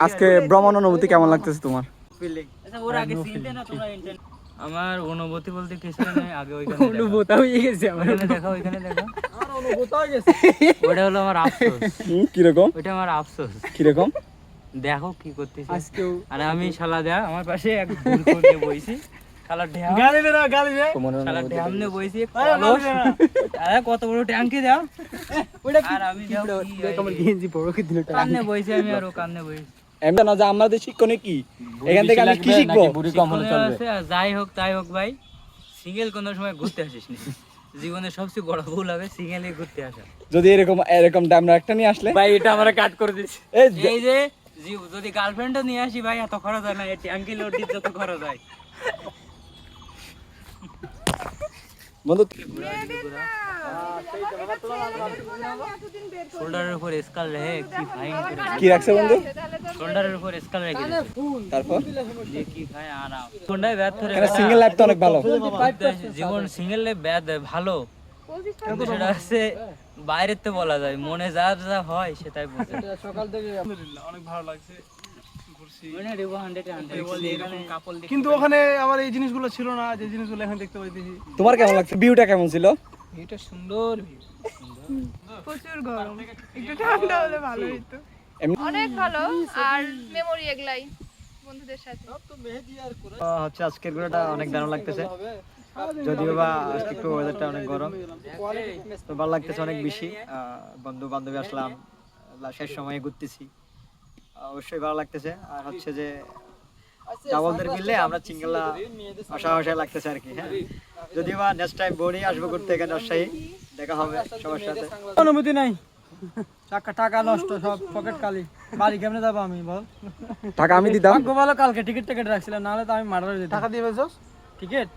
আজকে ভ্রমণ অনুভূতি কেমন লাগতেছে তোমার? আমার অনুভূতি বলতে কিছু নেই আগে ওইখানে অনুভূতা হয়ে গেছে আমার। ওইখানে দেখো ওইখানে দেখো। ওটা হলো আমার আফসোস। হুম, কীরকম? ওইটা আমার আফসোস। কীরকম? দেখো কি করতেছি। আজকেও আর আমি শালা দেয়া আমার পাশে এক ভুল করে বইছি। শালা ঢেয়া গালি দে গালি দে। শালা অনুভূতি? ঢ্যামনে বইছি আরে কত বড় ট্যাঙ্কি দাও ওটা আর আমি দাও কি দেখ আমার ওই- গেঞ্জি বড় কি দিল কান্নে বইছি আমি আর ও কান্নে বইছি। এমনি না যে আমাদের শিক্ষণে কি? এখান থেকে আমি কি শিখব? যাই হোক তাই হোক ভাই। সিঙ্গেল কোনো সময় ঘুরতে আসিস নি। জীবনের সবচেয়ে বড় ভুল হবে সিঙ্গেলে ঘুরতে আসা। যদি এরকম এরকম আমরা একটা নিয়ে আসলে? ভাই এটা আমরা কাট করে দিছি এই যে- যদি গার্লফ্রেন্ডও নিয়ে আসি ভাই এত খরচ হয় না এই ট্যাঙ্কি লোড যত খরচ হয়। বন্ধু শোল্ডারের উপর স্কাল রেখে কি ফাইন কি রাখছে বন্ধু? শোল্ডারের উপর স্কাল রেখে দিয়েছে। তারপর? কি? ভাই আরাম। কোনটাই ব্যাথ সিঙ্গেল লাইফ তো অনেক ভালো। জীবন সিঙ্গেল ব্যাথ ভালো। কিন্তু সেটা হচ্ছে বাইরের তো বলা যায়। মনে যা যা হয় সেটাই বোঝে সকাল থেকে অনেক ভালো লাগছে। কিন্তু ওখানে আমার এই জিনিসগুলো ছিল না যে জিনিসগুলো এখন দেখতে পাইতেছি। তোমার কেমন লাগছে? ভিউটা কেমন ছিল? এটা সুন্দর ভিউ প্রচুর গরম। একটু ঠান্ডা হলে ভালো হতো এমনি- অনেক ভালো আর মেমোরি এগুলাই বন্ধুদের সাথে। হচ্ছে আজকের ঘোরাটা অনেক দারুণ লাগতেছে। যদিও বা আজকে একটু ওয়েদারটা অনেক গরম তো ভালো লাগতেছে অনেক বেশি। আহ, বন্ধু বান্ধবী আসলাম লা- শেষ সময়ে ঘুরতেছি অবশ্যই ভালো লাগতেছে। আর হচ্ছে যে ডাবলদের মিললে আমরা চিঙ্গলা আশা আশা লাগতেছে আর কি হ্যাঁ। যদিও বা নেক্সট টাইম বোর্ডে আসব ঘুরতে এখানে রাজশাহী দেখা হবে সবার সাথে। অনুমতি নাই। টাকা টাকা নষ্ট সব পকেট খালি। বাড়ি কেমনে যাব আমি বল? টাকা আমি দিতাম। ভাগ্য ভালো কালকে টিকিট টিকিট রাখছিলাম নাহলে তো আমি মার্ডার টাকা দিয়ে টিকিট